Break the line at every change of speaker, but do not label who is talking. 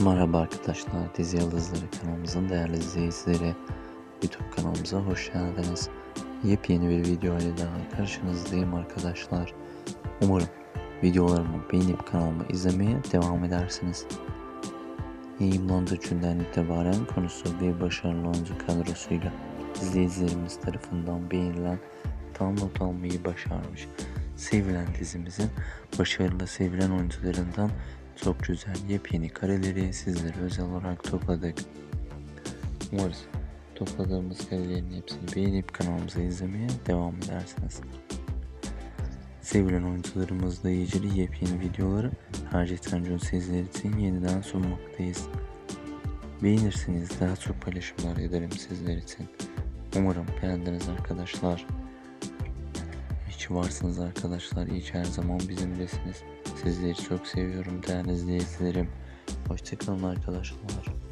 Merhaba arkadaşlar, Dizi Yıldızları kanalımızın değerli izleyicileri, YouTube kanalımıza hoş geldiniz. Yepyeni bir video ile daha karşınızdayım arkadaşlar. Umarım videolarımı beğenip kanalımı izlemeye devam edersiniz. Yayınlandığı günden itibaren konusu ve başarılı oyuncu kadrosuyla izleyicilerimiz tarafından beğenilen tam not almayı başarmış. Sevilen dizimizin başarılı sevilen oyuncularından çok güzel yepyeni kareleri sizlere özel olarak topladık. Umarız topladığımız karelerin hepsini beğenip kanalımıza izlemeye devam edersiniz. Sevilen oyuncularımızla ilgili yepyeni videoları Hacı Tancun sizler için yeniden sunmaktayız. Beğenirsiniz daha çok paylaşımlar ederim sizler için. Umarım beğendiniz arkadaşlar. Ki varsınız arkadaşlar. İyi ki her zaman bizimlesiniz. Sizleri çok seviyorum değerli izleyicilerim. Hoşçakalın arkadaşlar.